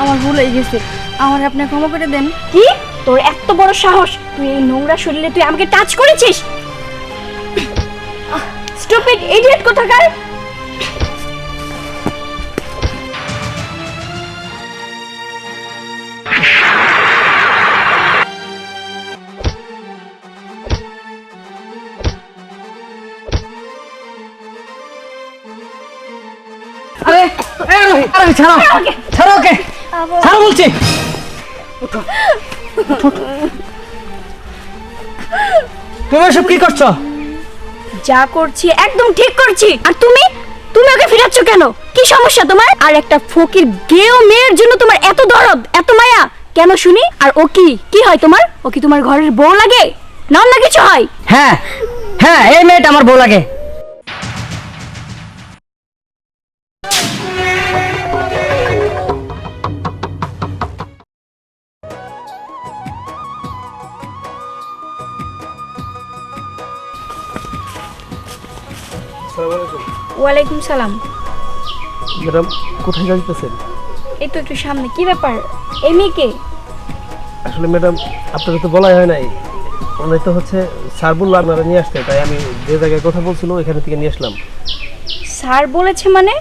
আমার ভুল হয়ে গেছে। আমার আপনি ক্ষমা করে দেন। কি? তোর এত বড় সাহস। তুই এই নোংরা শরীরে তুই আমাকে টাচ করেছিস? স্টুপিড ইডিয়েট কোথাকার? আরে আরে ছাড়ো। ছাড়ো ওকে। ছাড়ো বলছি। তুমি এসব কি করছ? যা করছি একদম ঠিক করছি। আর তুমি? তুমি ওকে ফিরাচ্ছ কেন? কি সমস্যা তোমার? আর একটা ফকির গেও মেয়ের জন্য তোমার এত দরদ এত মায়া। কেন শুনি? আর ও কি? কি হয় তোমার? ও কি তোমার ঘরের বউ লাগে? না অন্য কিছু হয়? হ্যাঁ হ্যাঁ এই মেয়েটা আমার বউ লাগে। ওয়ালাইকুম সালাম। ম্যাডাম কোথায় যাইতেছেন? এই তো একটু সামনে কি ব্যাপার? এই মেয়েকে আসলে ম্যাডাম আপনাকে তো বলাই হয় নাই। মানে তো হচ্ছে স্যার বলল আপনারা নিয়ে আসতে তাই আমি যে জায়গায় কথা বলছিল এখানে থেকে নিয়ে আসলাম। স্যার বলেছে মানে?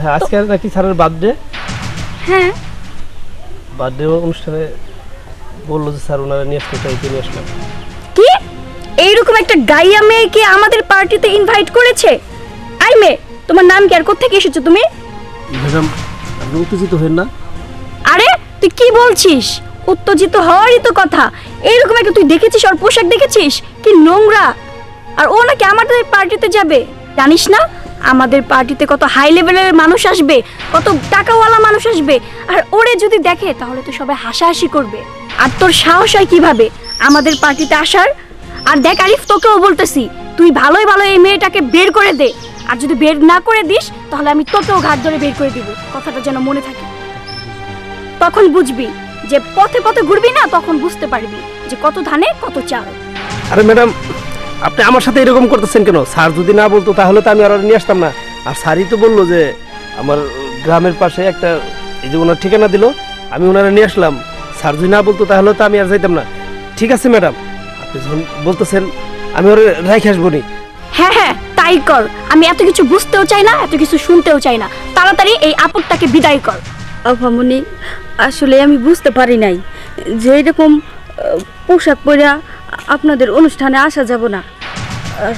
হ্যাঁ আজকে নাকি স্যারের বার্থডে। হ্যাঁ। বার্থডে অনুষ্ঠানে বলল যে স্যার ওনারা নিয়ে আসতে তাই নিয়ে আসলাম। কি এইরকম একটা গাইয়া মেয়েকে আমাদের পার্টিতে ইনভাইট করেছে? আই মেয়ে তোমার নাম কি আর কোথেকে এসেছ তুমি? ম্যাডাম আপনি উত্তেজিত হবেন না? আরে তুই কি বলছিস? উত্তেজিত হওয়ারই তো কথা। এইরকম একটা তুই দেখেছিস ওর পোশাক দেখেছিস? কি নোংরা। আর ও নাকি আমাদের পার্টিতে যাবে? জানিস না? আমাদের পার্টিতে কত হাই লেভেলের মানুষ আসবে কত টাকাওয়ালা মানুষ আসবে। আর ওরে যদি দেখে তাহলে তো সবাই হাসাহাসি করবে। আর তোর সাহস হয় কীভাবে? আমাদের পার্টিতে আসার? আর দেখ আরিফ, তোকেও বলতেছি, তুই ভালোই ভালো এই মেয়েটাকে বের করে দে। আর যদি বের না করে দিস, তাহলে আমি তোকেও ঘাট ধরে বের করে দিব, কথাটা যেন মনে থাকে। তখন বুঝবি যে পথে পথে ঘুরবি না, তখন বুঝতে পারবি যে কত ধানে, কত চাল। আরে ম্যাডাম, আপনি আমার সাথে এরকম করতেছেন কেন? স্যার যদি না বলতো, তাহলে তো আমি আর নিয়ে আসতাম না। আর স্যারই তো বলল যে, আমার গ্রামের পাশে একটা, এই যে ওনার ঠিকানা দিল, আমি ওনারা নিয়ে আসলাম। স্যার যদি না বলতো, তাহলে তো আমি আর যাইতাম না। ঠিক আছে, ম্যাডাম। যখন বলতেছেন আমি ওর রেখে আসব নি। হ্যাঁ হ্যাঁ তাই কর। আমি এত কিছু বুঝতেও চাই না এত কিছু শুনতেও চাই না। তাড়াতাড়ি এই আপদটাকে বিদায় কর। আফামনি আসলে আমি বুঝতে পারি নাই যে এরকম পোশাক পরে আপনাদের অনুষ্ঠানে আসা যাব না। আর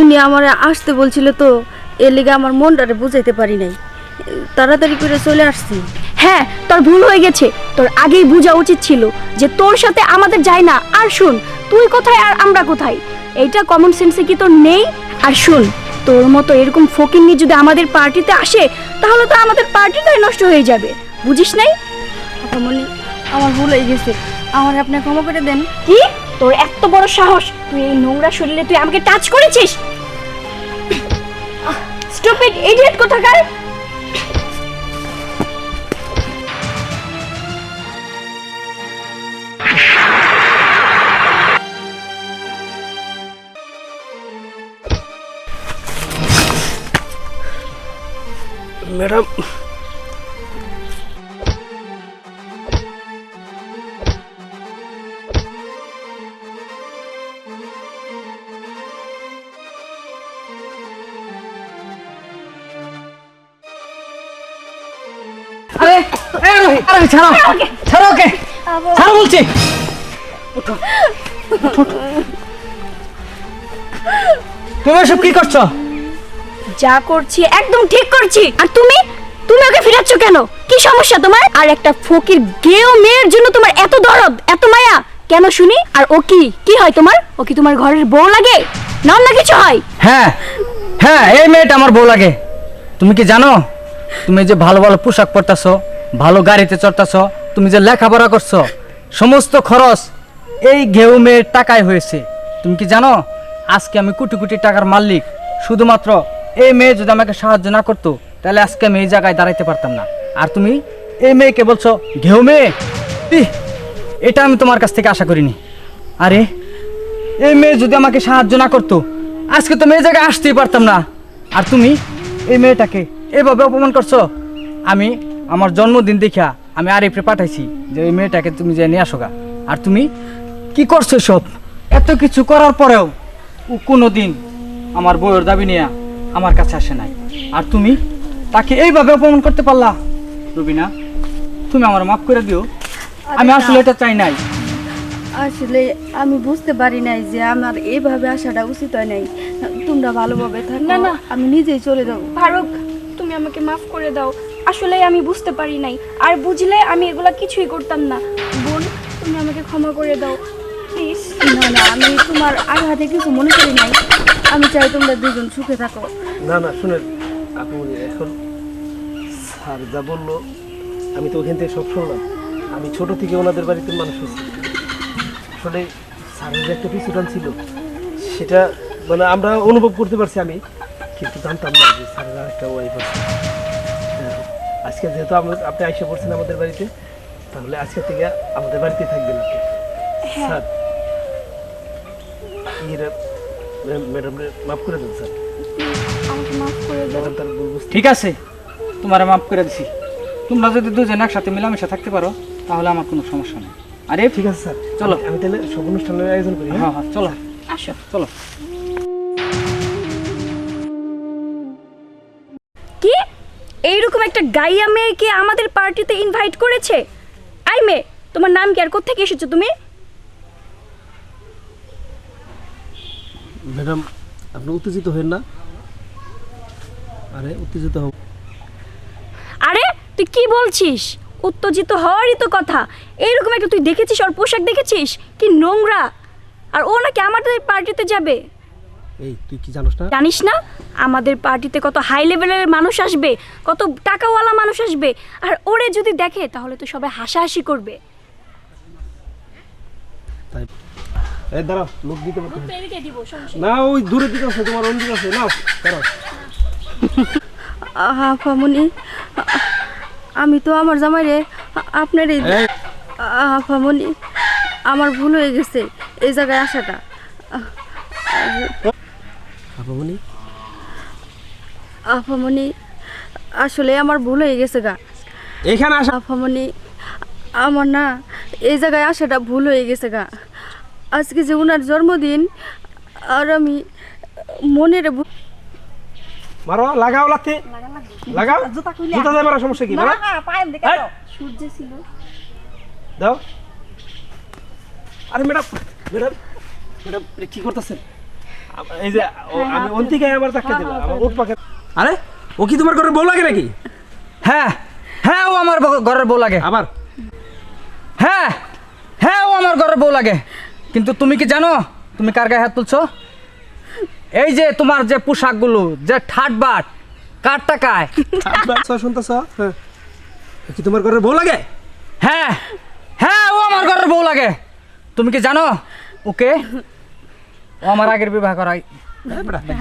উনি আমার আসতে বলছিল তো এর লেগে আমার মনটারে বুঝাইতে পারি নাই। তাড়াতাড়ি করে চলে আসছি। হ্যাঁ তোর ভুল হয়ে গেছে। তোর আগেই বোঝা উচিত ছিল যে তোর সাথে আমাদের যায় না। আর শুন তুই কোথায় আর আমরা কোথায়? এইটা কমন সেন্সে কি তোর নেই? আর শুন তোর মতো এরকম ফকিন্নি যদি আমাদের পার্টিতে আসে তাহলে তো আমাদের পার্টিটাই নষ্ট হয়ে যাবে। বুঝিস নাই? আফামনি আমার ভুল হয়ে গেছে। আমার আপনি ক্ষমা করে দেন। কি? তোর এত বড় সাহস। তুই এই নোংরা শরীরে তুই আমাকে টাচ করেছিস? স্টুপিড ইডিয়েট কোথাকার? ম্যাডাম। আরে আরে ছাড়ো। ছাড়ো ওকে। ছাড়ো বলছি। তুমি এসব কি করছ? যা করছি একদম ঠিক করছি। আর তুমি? তুমি ওকে ফিরাচ্ছ কেন? কি সমস্যা তোমার? আর একটা ফকির গেও মেয়ের জন্য তোমার এত দরদ, এত মায়া। কেন শুনি? আর ও কি? কি হয় তোমার? ও কি তোমার ঘরের বউ লাগে? না অন্য কিছু হয়? হ্যাঁ হ্যাঁ এই মেয়েটা আমার বউ লাগে। তুমি কি জানো? তুমি যে ভালো ভালো পোশাক পরতাছো, ভালো গাড়িতে চড়তাছ, তুমি যে লেখাপড়া করছ, সমস্ত খরচ এই ঘেউ মেয়ের টাকায় হয়েছে। তুমি কি জানো? আজকে আমি কোটি কোটি টাকার মালিক, শুধুমাত্র এই মেয়ে যদি আমাকে সাহায্য না করতো, তাহলে আজকে আমি এই জায়গায় দাঁড়াইতে পারতাম না। আর তুমি? এই মেয়েকে বলছো, ঘেউ মেয়ে? এটা আমি তোমার কাছ থেকে আশা করিনি। আরে, এই মেয়ে যদি আমাকে সাহায্য না করতো, আজকে তো মেয়ে জায়গায় আসতেই পারতাম না। আর তুমি? এই মেয়েটাকে এভাবে অপমান করছ? আমি আমার জন্মদিন দেখা আমি আর আরিফরে পাঠাইছি যে ওই মেয়েটাকে তুমি যে নিয়ে আসো গা। আর তুমি? কি করছ সব এত কিছু করার পরেও কোনো দিন আমার বউয়ের দাবি নিয়ে আমার কাছে আসে নাই। আর তুমি? তাকে এইভাবে অপমান করতে পারলা? রবিনা তুমি আমার মাফ করে দিও। আমি আসলে এটা চাই নাই। আসলে আমি বুঝতে পারি নাই যে আমার এইভাবে আসাটা উচিত হয় নাই। তোমরা ভালোভাবে থাকো। না, না। আমি নিজেই চলে যাব। ফারুক তুমি আমাকে মাফ করে দাও। আসলে আমি বুঝতে পারি নাই। আর বুঝলে আমি এগুলা কিছুই করতাম না। বোন তুমি আমাকে ক্ষমা করে দাও। প্লিজ। না না আমি তোমার আঘাতে কিছু মনে করি নাই। আমি চাই তোমরা দুজন সুখে থাকো। না না শুনেন আপনি এখন স্যার যা বলল আমি তো ওখান থেকে সব শুনলাম। আমি ছোট থেকে ওনাদের বাড়িতে মানুষ হয়েছি। আসলে স্যারের যে একটা পিছুটান ছিল সেটা মানে আমরা অনুভব করতে পারছি আমি কিন্তু জানতাম না যে স্যারের একটা ওয়াইফ আছে। হ্যাঁ, আজকে যেহেতু আমরা আপনি আইসা পড়ছেন আমাদের বাড়িতে তাহলে আজকে থেকে আমাদের বাড়িতে থাকবেন আপনি। স্যার ইয়েরা ম্যাডাম মাফ করে দেন স্যার। আমাকে মাফ করে দাও। তার ভুল বুঝতে ঠিক আছে তোমার মাফ করে দিছি। তোমরা যদি দুজন একসাথে মিলামিশা থাকতে পারো তাহলে আমার কোনো সমস্যা নেই। আরে ঠিক আছে স্যার। চলো। আমি তাহলে সব অনুষ্ঠানের আয়োজন করি হ্যাঁ? হ্যাঁ হ্যাঁ চলো। আসো। চলো। কি? এইরকম একটা গাইয়া মেয়েকে আমাদের পার্টিতে ইনভাইট করেছে? আই মেয়ে তোমার নাম কি আর কোথেকে এসেছ তুমি? ম্যাডাম আপনি উত্তেজিত হবেন না। আরে উত্তেজিত হব আরে তুই কি বলছিস? উত্তেজিত হওয়ারই তো কথা। এইরকম একটা তুই দেখেছিস ওর পোশাক দেখেছিস? কি নোংরা। আর ও নাকি আমাদের পার্টিতে যাবে। এই তুই কি জানোস না? জানিস না? আমাদের পার্টিতে কত হাই লেভেলের মানুষ আসবে কত টাকাওয়ালা মানুষ আসবে। আর ওরে যদি দেখে তাহলে তো সবাই হাসাহাসি করবে। তাই এই দাঁড়াও লোক দিতে পারতো না ওই দূরে দিকে আছে তোমার অন্য দিকে আছে। নাও দাঁড়াও। আহা ফামনি আমি তো আমার জামাই রে আপনার এই। এই ফামনি আমার ভুল হয়ে গেছে এই জায়গায় আসাটা। আপামনি আফামনি আসলে আমার ভুল হয়ে গেছে গা। এখানে আসা আফামনি আমার না এই জায়গায় আসাটা ভুল হয়ে গেছে গা। আজকে যে ওনার জন্মদিন আর আমি মনের মারো লাগাও লাথি লাগাও। জুতা দিয়ে মারা সমস্যা কি? মারা। সূর্য ছিল। দাও। আরে ম্যাডাম ম্যাডাম ম্যাডাম কি করতেছেন? এই যে ও- আমি ওন আবার ধাক্কা দেবো আমার ওট পাকে আরে ও কি তোমার ঘরে বউ লাগে নাকি? হ্যাঁ হ্যাঁ ও আমার ঘরের বউ লাগে। আমার হ্যাঁ হ্যাঁ ও আমার ঘরের বউ লাগে। কিন্তু তুমি কি জানো? তুমি কার গায়ে হাত তুলছো? এই যে তোমার যে পোশাকগুলো যে ঠাট বাট কার? টাকায় শুনতেছ হ্যাঁ। কি তোমার ঘরের বউ লাগে? হ্যাঁ হ্যাঁ ও আমার ঘরের বউ লাগে। তুমি কি জানো? ওকে ও আমার আগের বিবাহ করাই